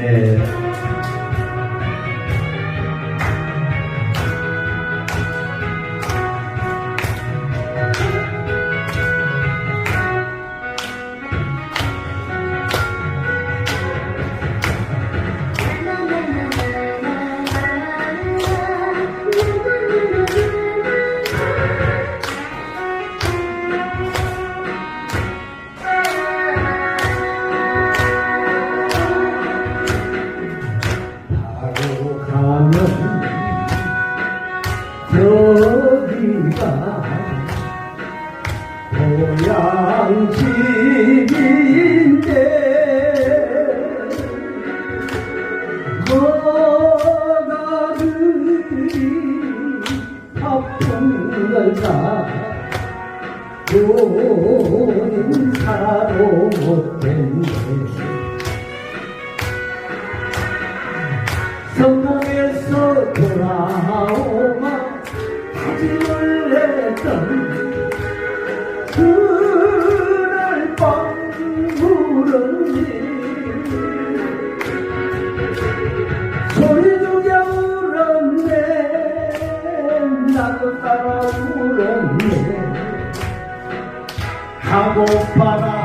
네. 여기가 고향 집인데 뭐가 그리 아픈 걸까 돈 사로 못했네 성공해서 돌아오 했던 그날 밤 울었니 소리 죽여 울었네 나도 따라 울었네 하고파라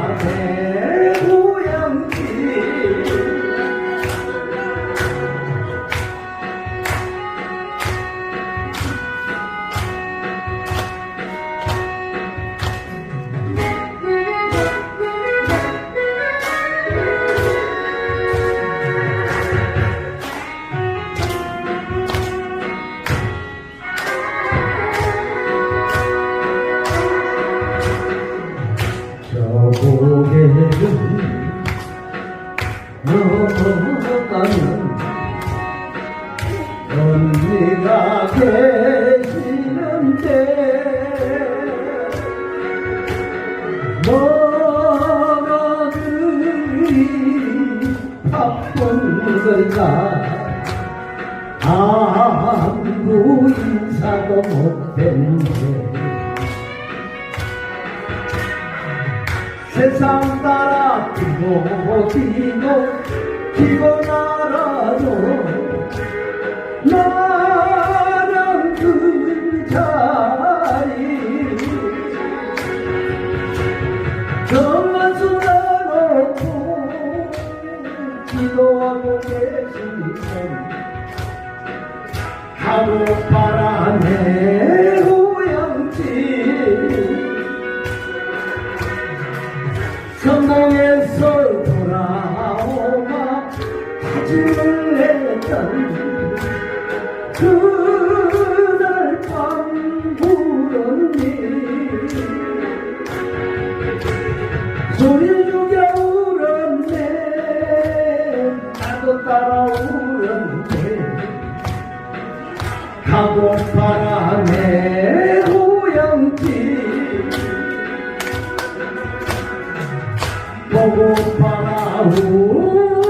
언니가 계시는데? 뭐가 그리 바쁜 걸까 아무 인사도 못했네 세상 따라 뛰고 뛰고 피곤하라도 나는 그 자리. 정만 쏟아놓고 기도하고 계시면 하루바라 내 했던 그날 밤 울었니 소리 죽여 울었네 나도 따라 울었네 가고파라 내 고향집 보고파라 우